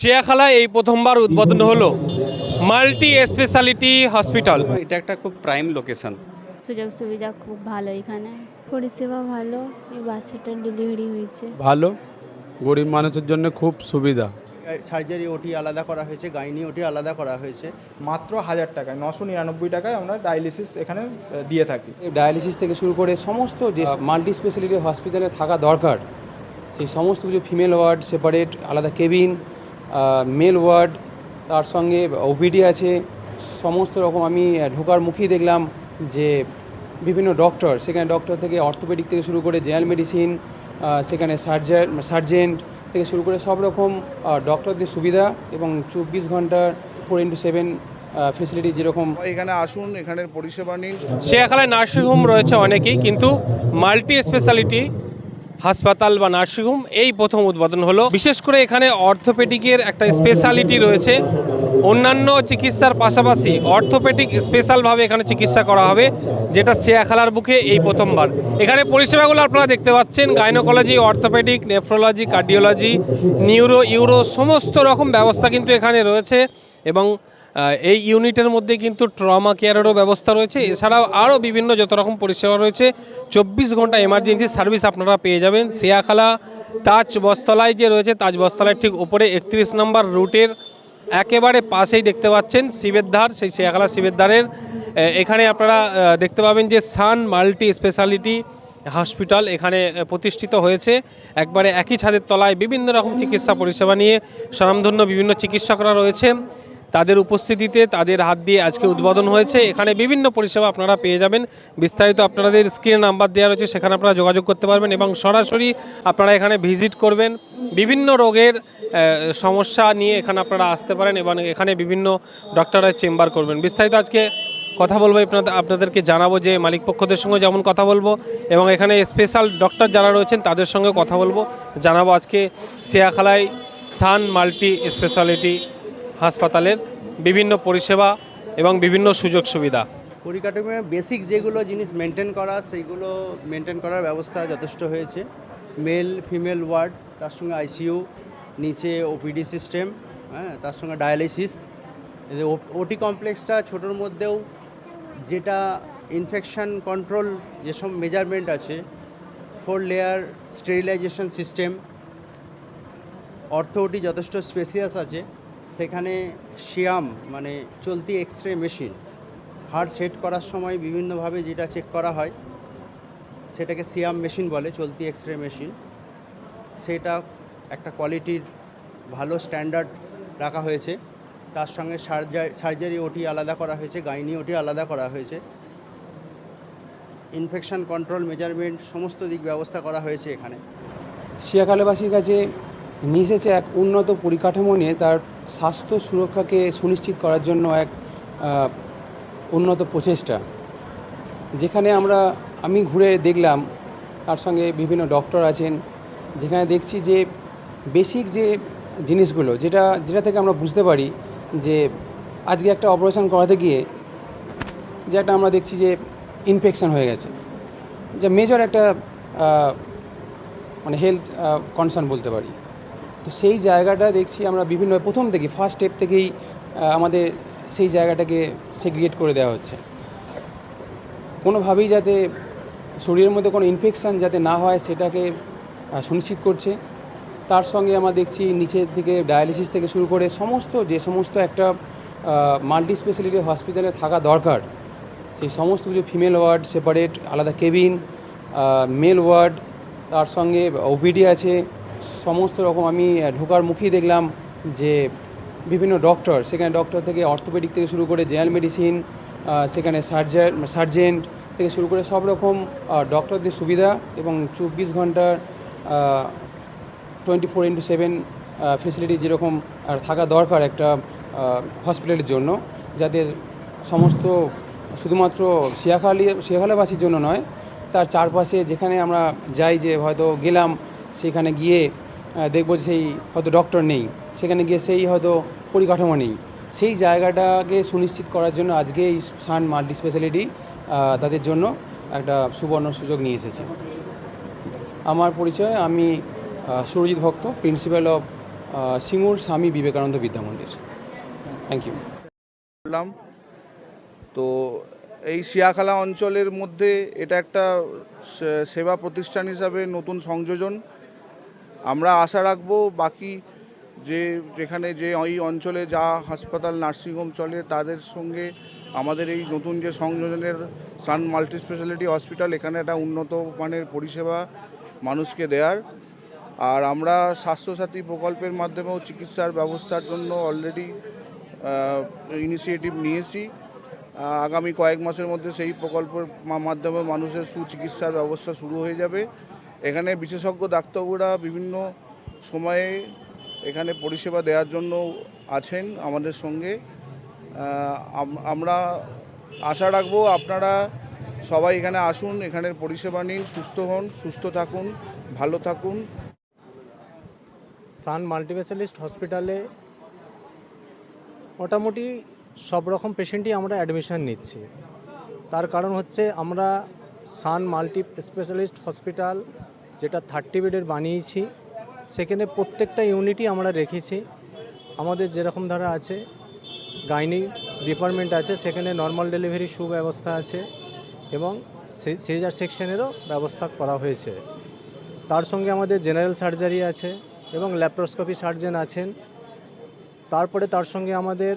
শিয়াখালায় এই প্রথমবার উদ্বোধন হলো মাল্টি স্পেশালিটি হসপিটাল। এটা একটা খুব প্রাইম লোকেশন সুযোগ সুবিধা খুব ভালো এখানে। পরিষেবা ভালো এই বাচ্চাটার ডেলিভারি হয়েছে। ভালো গরিব মানুষের জন্য খুব সুবিধা। সার্জারি ওটি আলাদা করা হয়েছে গাইনি ওটি আলাদা করা হয়েছে মাত্র হাজার টাকায় নশো নিরানব্বই টাকায় আমরা ডায়ালিসিস এখানে দিয়ে থাকি। ডায়ালিসিস থেকে শুরু করে সমস্ত যে মাল্টি স্পেশালিটি হসপিটালে থাকা দরকার সেই সমস্ত কিছু ফিমেল ওয়ার্ড সেপারেট আলাদা কেবিন মেল ওয়ার্ড তার সঙ্গে ওপিডি আছে সমস্ত রকম আমি ঢোকার মুখেই দেখলাম যে বিভিন্ন ডক্টর সেখানে ডক্টর থেকে অর্থোপেডিক থেকে শুরু করে জেনারেল মেডিসিন সেখানে সার্জার সার্জেন্ট থেকে শুরু করে সব রকম ডক্টরদের সুবিধা এবং চব্বিশ ঘণ্টার ফোর ইন্টু সেভেন ফেসিলিটি যেরকম এখানে আসুন এখানের পরিষেবা নিন। শিয়াখালায় নার্সিংহোম রয়েছে অনেকেই কিন্তু মাল্টি স্পেশালিটি হাসপাতাল বা নার্সিংহোম এই প্রথম উদ্বোধন হলো। বিশেষ করে এখানে অর্থোপেডিকের একটা স্পেশালিটি রয়েছে। অন্যান্য চিকিৎসার পাশাপাশি অর্থোপেডিক স্পেশালভাবে এখানে চিকিৎসা করা হবে, যেটা শিয়াখালার বুকে এই প্রথমবার। এখানে পরিষেবাগুলো আপনারা দেখতে পাচ্ছেন gynaecology orthopaedic nephrology cardiology neuro uro সমস্ত রকম ব্যবস্থা কিন্তু এখানে রয়েছে এবং এই ইউনিটের মধ্যে কিন্তু ট্রমা কেয়ারেরও ব্যবস্থা রয়েছে। এছাড়াও আরও বিভিন্ন যত রকম পরিষেবা রয়েছে, চব্বিশ ঘণ্টা এমার্জেন্সি সার্ভিস আপনারা পেয়ে যাবেন। সিয়াখালা তাজ বস্তলায় যে রয়েছে তাজ বস্তলায় ঠিক উপরে একত্রিশ নম্বর রুটের একেবারে পাশেই দেখতে পাচ্ছেন শিবের সেই শিয়াখালা শিবের এখানে আপনারা দেখতে পাবেন যে সান মাল্টি স্পেশালিটি হসপিটাল এখানে প্রতিষ্ঠিত হয়েছে। একবারে একই ছাদের তলায় বিভিন্ন রকম চিকিৎসা পরিষেবা নিয়ে স্বনামধন্য বিভিন্ন চিকিৎসকরা রয়েছেন। তাদের উপস্থিতিতে তাদের হাত দিয়ে আজকে উদ্বোধন হয়েছে। এখানে বিভিন্ন পরিষেবা আপনারা পেয়ে যাবেন। বিস্তারিত আপনাদের স্ক্রিনে নাম্বার দেওয়া রয়েছে, সেখানে আপনারা যোগাযোগ করতে পারবেন এবং সরাসরি আপনারা এখানে ভিজিট করবেন। বিভিন্ন রোগের সমস্যা নিয়ে এখানে আপনারা আসতে পারেন এবং এখানে বিভিন্ন ডক্টরের চেম্বার করবেন। বিস্তারিত আজকে কথা বলব, আপনাদের, আপনাদেরকে জানাব যে মালিক পক্ষদের সঙ্গে যেমন কথা বলব এবং এখানে স্পেশাল ডক্টর যারা রয়েছেন তাদের সঙ্গে কথা বলব। জানাব আজকে সিয়াখালায় সান মাল্টি স্পেশালিটি হাসপাতালের বিভিন্ন পরিষেবা এবং বিভিন্ন সুযোগ সুবিধা। পরিকাঠামো বেসিক যেগুলো জিনিস মেনটেন করা, সেইগুলো মেনটেন করার ব্যবস্থা যথেষ্ট হয়েছে। মেল, ফিমেল ওয়ার্ড, তার সঙ্গে আইসিইউ, নিচে ওপিডি সিস্টেম হ্যাঁ তার সঙ্গে ডায়ালিসিস। ওটি কমপ্লেক্সটা ছোটোর মধ্যেও যেটা ইনফেকশন কন্ট্রোল যেসব মেজারমেন্ট আছে ফোর লেয়ার স্টেরিলাইজেশন সিস্টেম অর্থ ওটি যথেষ্ট স্পেসিয়াস আছে। সেখানে শিয়াম মানে চলতি X ray machine heart set করার সময় বিভিন্নভাবে যেটা চেক করা হয়, সেটাকে সিয়াম মেশিন বলে, চলতি এক্স রে মেশিন সেটা একটা কোয়ালিটির ভালো স্ট্যান্ডার্ড রাখা হয়েছে। তার সঙ্গে সার্জারি সার্জারি ওটি আলাদা করা হয়েছে, গাইনি ওটি আলাদা করা হয়েছে। ইনফেকশন কন্ট্রোল মেজারমেন্ট সমস্ত দিক ব্যবস্থা করা হয়েছে এখানে। শিয়াখালাবাসীর কাছে এসেছে এক উন্নত পরিকাঠামো নিয়ে তার স্বাস্থ্য সুরক্ষাকে সুনিশ্চিত করার জন্য এক উন্নত প্রচেষ্টা। যেখানে আমরা, আমি ঘুরে দেখলাম, তার সঙ্গে বিভিন্ন ডক্টর আছেন, যেখানে দেখছি যে বেসিক যে জিনিসগুলো, যেটা যেটা থেকে আমরা বুঝতে পারি যে আজকে একটা অপারেশন করাতে গিয়ে যে একটা আমরা দেখছি যে ইনফেকশন হয়ে গেছে। যা মেজর একটা মানে হেলথ কনসার্ন বলতে পারি। তো সেই জায়গাটা দেখছি আমরা বিভিন্ন, প্রথম থেকে ফার্স্ট স্টেপ থেকেই আমাদের সেই জায়গাটাকে সেগ্রিগেট করে দেওয়া হচ্ছে। কোনোভাবেই যাতে শরীরের মধ্যে কোনো ইনফেকশান যাতে না হয়, সেটাকে সুনিশ্চিত করছে। তার সঙ্গে আমরা দেখছি নিচের থেকে ডায়ালিসিস থেকে শুরু করে সমস্ত, যে সমস্ত একটা মাল্টি স্পেশালিটি হসপিটালে থাকা দরকার, সেই সমস্ত কিছু ফিমেল ওয়ার্ড সেপারেট আলাদা কেবিন মেল ওয়ার্ড তার সঙ্গে ওপিডি আছে সমস্ত রকম আমি ঢোকার মুখেই দেখলাম যে বিভিন্ন ডক্টর সেখানে ডক্টর থেকে অর্থোপেডিক থেকে শুরু করে জেনারেল মেডিসিন সেখানে সার্জার সার্জেন্ট থেকে শুরু করে সব রকম ডক্টরদের সুবিধা এবং চব্বিশ ঘণ্টার twenty four into seven facility যেরকম থাকা দরকার একটা হসপিটালের জন্য, যাতে সমস্ত শুধুমাত্র শিয়াখালি, শিয়াখালাবাসীর জন্য নয়, তার চারপাশে যেখানে আমরা যাই যে হয়তো গেলাম সেখানে গিয়ে দেখব যে সেই হয়তো ডক্টর নেই। সেখানে গিয়ে সেই হয়তো পরিকাঠামো নেই। সেই জায়গাটাকে সুনিশ্চিত করার জন্য আজকে এই সান মাল্টি স্পেশালিটি তাদের জন্য একটা সুবর্ণ সুযোগ নিয়ে এসেছে। আমার পরিচয়, আমি সুরজিৎ ভক্ত প্রিন্সিপাল অফ সিঙ্গুর স্বামী বিবেকানন্দ বিদ্যা মন্দির। থ্যাংক ইউ বললাম, তো এই শিয়াখালা অঞ্চলের মধ্যে এটা একটা সেবা প্রতিষ্ঠান হিসাবে নতুন সংযোজন আমরা আশা রাখব বাকি যে, যেখানে যে ওই অঞ্চলে যা হাসপাতাল, নার্সিংহোম চলে, তাদের সঙ্গে আমাদের এই নতুন যে সংযোজনের সান মাল্টি স্পেশালিটি হসপিটাল, এখানে একটা উন্নত মানের পরিষেবা মানুষকে দেওয়ার আর আমরা স্বাস্থ্যসাথী প্রকল্পের মাধ্যমেও চিকিৎসার ব্যবস্থার জন্য অলরেডি ইনিশিয়েটিভ নিয়েছি। আগামী কয়েক মাসের মধ্যে সেই প্রকল্পের মাধ্যমে মানুষের সুচিকিৎসার ব্যবস্থা শুরু হয়ে যাবে। এখানে বিশেষজ্ঞ ডাক্তারবাবুরা বিভিন্ন সময়ে এখানে পরিষেবা দেওয়ার জন্য আছেন আমাদের সঙ্গে। আমরা আশা রাখব আপনারা সবাই এখানে আসুন, এখানের পরিষেবা নিন, সুস্থ হন, সুস্থ থাকুন, ভালো থাকুন। সান মাল্টিস্পেশালিস্ট হসপিটালে মোটামুটি সব রকম পেশেন্টই আমরা অ্যাডমিশন নিচ্ছি। তার কারণ হচ্ছে আমরা সান মাল্টি স্পেশালিস্ট হসপিটাল যেটা থার্টি বেডের বানিয়েছি, সেখানে প্রত্যেকটা ইউনিটই আমরা রেখেছি। আমাদের যেরকম ধারা আছে গাইনি ডিপার্টমেন্ট আছে, সেখানে নর্মাল ডেলিভারি সুব্যবস্থা আছে এবং সিজার সেকশনেরও ব্যবস্থা করা হয়েছে। তার সঙ্গে আমাদের জেনারেল সার্জারি আছে এবং ল্যাপ্রোস্কোপি সার্জেন আছেন। তারপরে তার সঙ্গে আমাদের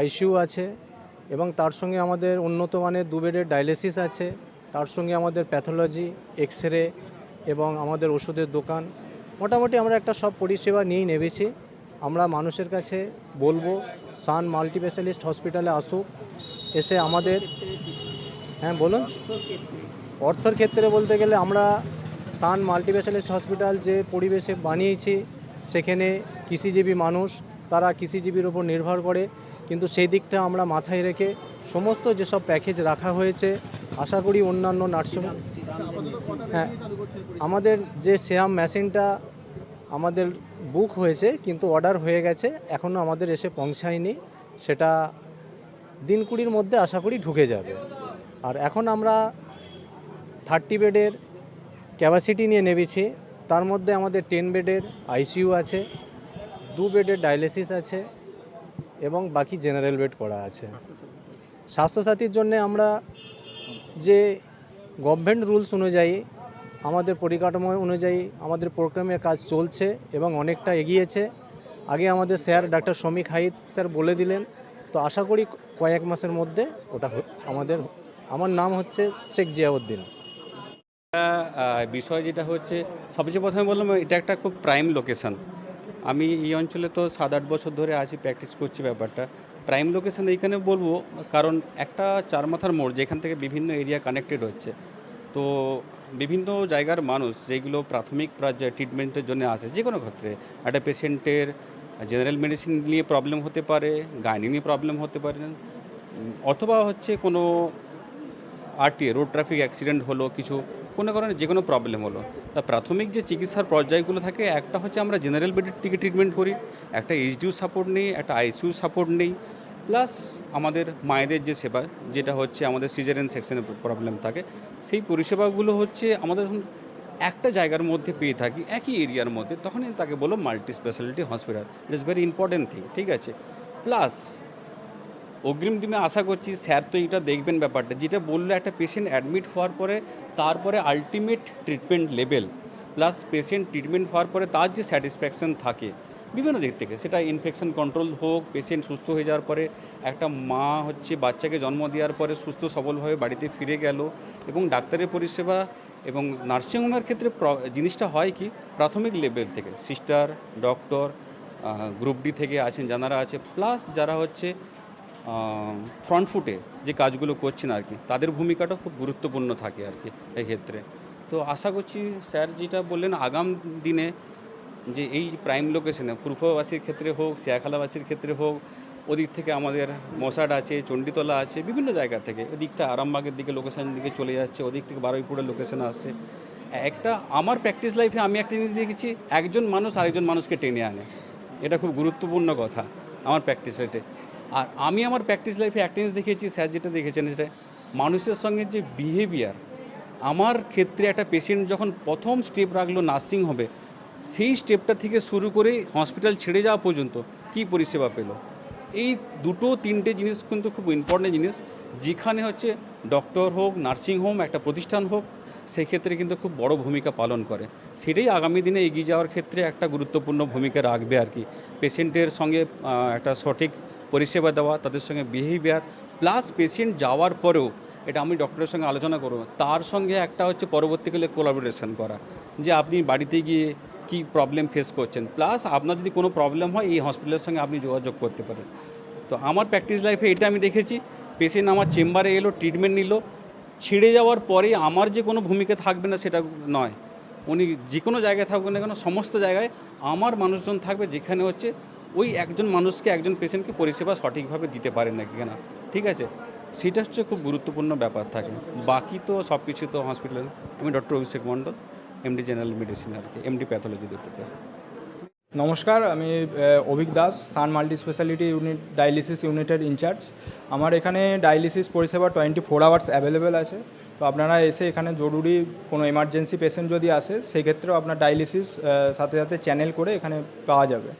আইসিইউ আছে এবং তার সঙ্গে আমাদের উন্নত মানের দু বেডের ডায়ালিসিস আছে। তার সঙ্গে আমাদের প্যাথোলজি এক্স রে এবং আমাদের ওষুধের দোকান। মোটামুটি আমরা একটা সব পরিষেবা নিয়েই নেবেছি আমরা মানুষের কাছে বলব, সান মাল্টিস্পেশালিস্ট হসপিটালে আসুক, এসে আমাদের হ্যাঁ বলুন। অর্থর ক্ষেত্রে বলতে গেলে আমরা সান মাল্টিস্পেশালিস্ট হসপিটাল যে পরিবেশে বানিয়েছি, সেখানে কৃষিজীবী মানুষ, তারা কৃষিজীবীর ওপর নির্ভর করে। কিন্তু সেই দিকটা আমরা মাথায় রেখে সমস্ত যেসব প্যাকেজ রাখা হয়েছে, আশা করি অন্যান্য নার্সিং হ্যাঁ। আমাদের যে সেরাম মেশিনটা আমাদের বুক হয়েছে, কিন্তু অর্ডার হয়ে গেছে এখনও আমাদের এসে পৌঁছায়নি, সেটা দিন কুড়ির মধ্যে আশা করি ঢুকে যাবে। আর এখন আমরা থার্টি বেডের ক্যাপাসিটি নিয়ে নেবেছি তার মধ্যে আমাদের টেন বেডের আইসিইউ আছে, দু বেডের ডায়ালিসিস আছে, এবং বাকি জেনারেল বেড করা আছে। স্বাস্থ্যসাথীর জন্য আমরা যে গভর্নমেন্ট রুলস অনুযায়ী আমাদের পরিকাঠামো অনুযায়ী আমাদের প্রোগ্রামের কাজ চলছে এবং অনেকটা এগিয়েছে। আগে আমাদের sir doctor Shamik Hait sir বলে দিলেন, তো আশা করি কয়েক মাসের মধ্যে ওটা আমাদের আমার নাম হচ্ছে শেখ জিয়াউদ্দিন। বিষয় যেটা হচ্ছে, সবচেয়ে প্রথমে বললাম, এটা একটা খুব প্রাইম লোকেশন আমি এই অঞ্চলে তো সাত আট বছর ধরে আছি প্র্যাকটিস করছি ব্যাপারটা। প্রাইম লোকেশান এইখানে বলব, কারণ একটা চার মাথার মোড় যেখান থেকে বিভিন্ন এরিয়া কানেক্টেড হচ্ছে। তো বিভিন্ন জায়গার মানুষ যেগুলো প্রাথমিক ট্রিটমেন্টের জন্য আসে, যে কোনো ক্ষেত্রে, একটা পেশেন্টের জেনারেল মেডিসিন নিয়ে প্রবলেম হতে পারে গাইনি নিয়ে প্রবলেম হতে পারে, অথবা হচ্ছে কোনো আরটিএ রোড ট্রাফিক অ্যাক্সিডেন্ট হলো, কিছু কোনো কারণে যে কোনো প্রবলেম হলো। তা প্রাথমিক যে চিকিৎসার পর্যায়গুলো থাকে, একটা হচ্ছে আমরা জেনারেল বেডের থেকে ট্রিটমেন্ট করি, একটা এইচডিউ সাপোর্ট নেই, একটা আইসিইউ সাপোর্ট নেই প্লাস আমাদের মায়েদের যে সেবা, যেটা হচ্ছে আমাদের সিজারেন সেকশনের প্রবলেম থাকে, সেই পরিষেবাগুলো হচ্ছে আমাদের একটা জায়গার মধ্যে পেয়ে থাকি, একই এরিয়ার মধ্যে, তখনই তাকে বলো multi speciality hospital it is very important thing ঠিক আছে? প্লাস অগ্রিম দিনে আশা করছি স্যার তো এটা দেখবেন ব্যাপারটা, যেটা বলল একটা পেশেন্ট অ্যাডমিট হওয়ার পরে, তারপরে ultimate treatment level plus patient treatment হওয়ার পরে তার যে স্যাটিসফ্যাকশন থাকে বিভিন্ন দিক থেকে। সেটা ইনফেকশন কন্ট্রোল হোক পেশেন্ট সুস্থ হয়ে যাওয়ার পরে একটা মা হচ্ছে বাচ্চাকে জন্ম দেওয়ার পরে সুস্থ সবলভাবে বাড়িতে ফিরে গেল এবং ডাক্তারের পরিষেবা এবং নার্সিংহোমের ক্ষেত্রে জিনিসটা হয় কি? প্রাথমিক লেভেল থেকে সিস্টার ডক্টর গ্রুপ ডি থেকে আছেন যারা আছে প্লাস যারা হচ্ছে ফ্রন্ট ফুটে যে কাজগুলো করছেন আর কি, তাদের ভূমিকাটা খুব গুরুত্বপূর্ণ থাকে আর কি এক্ষেত্রে। তো আশা করছি স্যার যেটা বললেন, আগাম দিনে যে এই প্রাইম লোকেশনে পূর্ববাসীর ক্ষেত্রে হোক, শিয়াখালাবাসীর ক্ষেত্রে হোক, ওদিক থেকে আমাদের মশাড আছে, চণ্ডীতলা আছে, বিভিন্ন জায়গা থেকে। ওদিকটা আরামবাগের দিকে লোকেশন দিকে চলে যাচ্ছে, ওদিক থেকে বারুইপুরের লোকেশন আসছে। একটা আমার প্র্যাকটিস লাইফে আমি একটা জিনিস দেখেছি, একজন মানুষ আরেকজন মানুষকে টেনে আনে। এটা খুব গুরুত্বপূর্ণ কথা আমার প্র্যাকটিস লাইফে আর আমি আমার প্র্যাকটিস লাইফে একটা জিনিস দেখেছি, স্যার যেটা দেখেছেন সেটা, মানুষের সঙ্গে যে বিহেভিয়ার আমার ক্ষেত্রে একটা পেশেন্ট যখন প্রথম স্টেপ রাখল নার্সিং হবে সেই স্টেপটা থেকে শুরু করে হসপিটাল ছেড়ে যাওয়া পর্যন্ত কি পরিষেবা পেল? এই দুটো তিনটে জিনিস কিন্তু খুব ইম্পর্টেন্ট জিনিস। যেখানে হচ্ছে ডক্টর হোক নার্সিং হোম একটা প্রতিষ্ঠান হোক, সেক্ষেত্রে কিন্তু খুব বড় ভূমিকা পালন করে। সেটাই আগামী দিনে এগিয়ে যাওয়ার ক্ষেত্রে একটা গুরুত্বপূর্ণ ভূমিকা রাখবে আর কি। পেশেন্টের সঙ্গে একটা সঠিক পরিষেবা দেওয়া, তাদের সঙ্গে বিহেভিয়ার প্লাস পেশেন্ট যাওয়ার পরেও এটা আমি ডক্টরের সঙ্গে আলোচনা করব। তার সঙ্গে একটা হচ্ছে পরবর্তীকালে কোলাবোরেশন করা। যে আপনি বাড়িতে গিয়ে কি প্রবলেম ফেস করছেন? প্লাস আপনার যদি কোনো প্রবলেম হয়, এই হসপিটালের সঙ্গে আপনি যোগাযোগ করতে পারেন। তো আমার প্র্যাকটিস লাইফে এটা আমি দেখেছি পেশেন্ট আমার চেম্বারে এলো ট্রিটমেন্ট নিল, ছিঁড়ে যাওয়ার পরে আমার যে কোনো ভূমিকা থাকবে না সেটা নয়। উনি যে কোনো জায়গায় থাকবেন না কেন, সমস্ত জায়গায় আমার মানুষজন থাকবে যেখানে হচ্ছে ওই একজন মানুষকে, একজন পেশেন্টকে পরিষেবা সঠিকভাবে দিতে পারেন না কিনা। ঠিক আছে? সেটা হচ্ছে খুব গুরুত্বপূর্ণ ব্যাপার থাকে। বাকি তো সব কিছু তো হসপিটালে আমি doctor Abhishek Mondal. MD general medicine আর কি এমডি প্যাথোলজি দুটোতে। নমস্কার, আমি Avik Das, Sun multi speciality unit dialysis ইউনিটের ইনচার্জ আমার এখানে ডায়ালিসিস পরিষেবা টোয়েন্টি ফোর আওয়ার্স অ্যাভেলেবেল আছে। তো আপনারা এসে এখানে জরুরি কোনো এমার্জেন্সি পেশেন্ট যদি আসে, সেক্ষেত্রেও আপনার ডায়ালিসিস সাথে সাথে চ্যানেল করে এখানে পাওয়া যাবে।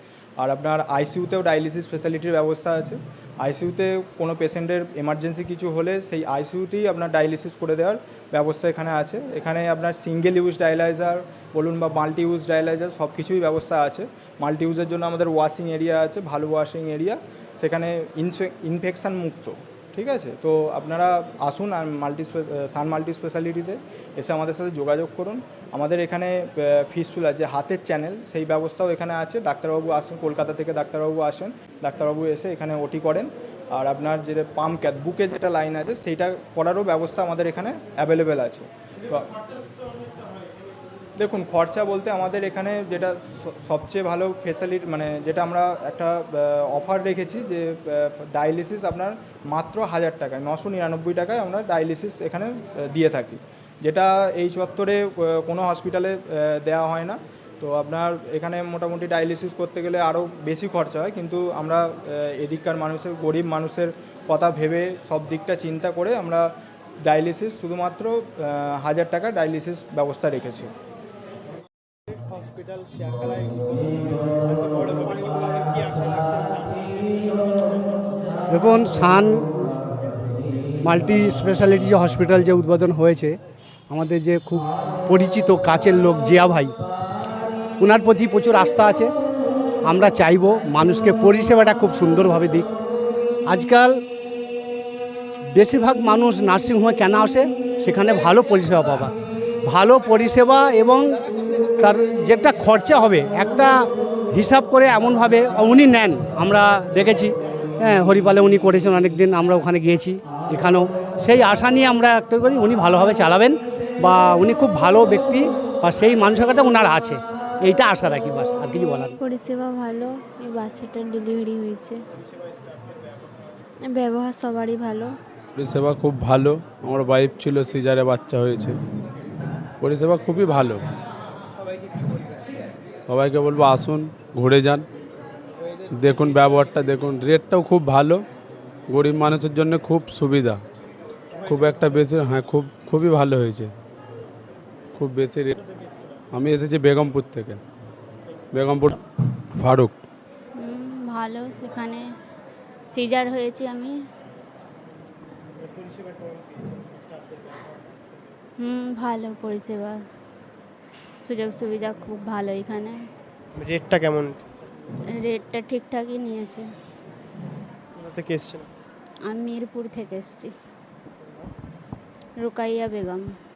আর আপনার আইসিইউতেও ডায়ালিসিস ফেসিলিটির ব্যবস্থা আছে। আইসিইউতে কোনো পেশেন্টের এমার্জেন্সি কিছু হলে সেই আইসিউতেই আপনার ডায়ালিসিস করে দেওয়ার ব্যবস্থা এখানে আছে। এখানে আপনার সিঙ্গেল ইউজ ডায়ালাইজার বলুন বা মাল্টি ইউজ ডায়ালাইজার সব কিছুই ব্যবস্থা আছে। মাল্টি ইউজের জন্য আমাদের ওয়াশিং এরিয়া আছে, ভালো ওয়াশিং এরিয়া সেখানে ইনফেকশান মুক্ত। ঠিক আছে? তো আপনারা আসুন আর মাল্টি সান মাল্টি স্পেশালিটিতে এসে আমাদের সাথে যোগাযোগ করুন। আমাদের এখানে ফিসফুলা যে হাতের চ্যানেল সেই ব্যবস্থাও এখানে আছে। ডাক্তারবাবু আসেন, কলকাতা থেকে ডাক্তারবাবু আসেন। ডাক্তারবাবু এসে এখানে ওটি করেন। আর আপনার যে পাম্প ক্যাথ বুকে যেটা লাইন আছে, সেইটা করারও ব্যবস্থা আমাদের এখানে অ্যাভেলেবেল আছে। তো দেখুন, খরচা বলতে আমাদের এখানে যেটা সবচেয়ে ভালো ফেসিলিটি মানে যেটা আমরা একটা অফার রেখেছি যে ডায়ালিসিস আপনার মাত্র হাজার টাকায়, নশো নিরানব্বই টাকায় আমরা ডায়ালিসিস এখানে দিয়ে থাকি। যেটা এই চত্বরে কোনো হসপিটালে দেওয়া হয় না। তো আপনার এখানে মোটামুটি ডায়ালিসিস করতে গেলে আরও বেশি খরচা হয়। কিন্তু আমরা এদিককার মানুষের, গরিব মানুষের কথা ভেবে সব দিকটা চিন্তা করে আমরা ডায়ালিসিস শুধুমাত্র হাজার টাকা ডায়ালিসিস ব্যবস্থা রেখেছি। হসপিটাল দেখুন, সান মাল্টি স্পেশালিটি যে হসপিটাল যে উদ্বোধন হয়েছে, আমাদের যে খুব পরিচিত কাছের লোক জিয়া ভাই ওনার প্রতি প্রচুর আস্থা আছে। আমরা চাইব মানুষকে পরিষেবাটা খুব সুন্দরভাবে দিক। আজকাল বেশিরভাগ মানুষ নার্সিংহোমে কেন আসে? সেখানে ভালো পরিষেবা পাবা ভালো পরিষেবা এবং তার যেটা খরচা হবে একটা হিসাব করে এমনভাবে উনি নেন আমরা দেখেছি। হ্যাঁ হরিপালে উনি করেছেন অনেক দিন আমরা ওখানে গিয়েছি এখানেও। সেই আশা নিয়ে আমরা একটা করি উনি ভালোভাবে চালাবেন বা উনি খুব ভালো ব্যক্তি বা সেই মানসিকতা ওনার আছে। এইটা আশা রাখি বাস আর কিছু বলার পরিষেবা ভালো এই বাচ্চাটার ডেলিভারি হয়েছে। ব্যবহার সবারই ভালো। পরিষেবা খুব ভালো আমার ওয়াইফ ছিল সিজারে বাচ্চা হয়েছে। পরিষেবা খুবই ভালো। সবাইকে বলব আসুন, ঘুরে যান। দেখুন ব্যবহারটা, দেখুন রেটটাও খুব ভালো। গরিব মানুষের জন্য খুব সুবিধা। খুব একটা বেশি হ্যাঁ খুব, খুবই ভালো হয়েছে। খুব বেশি রেট আমি এসেছি বেগমপুর থেকে। বেগমপুর ফারুক। ভালো, সেখানে সিজার হয়েছে আমি। হুম, ভালো পরিষেবা। সুযোগ সুবিধা খুব ভালো এখানে। রেটটা কেমন? রেটটা ঠিকঠাকই নিয়েছে। কোথা থেকে এসছেন? আমি মিরপুর থেকে এসেছি। রুকাইয়া বেগম।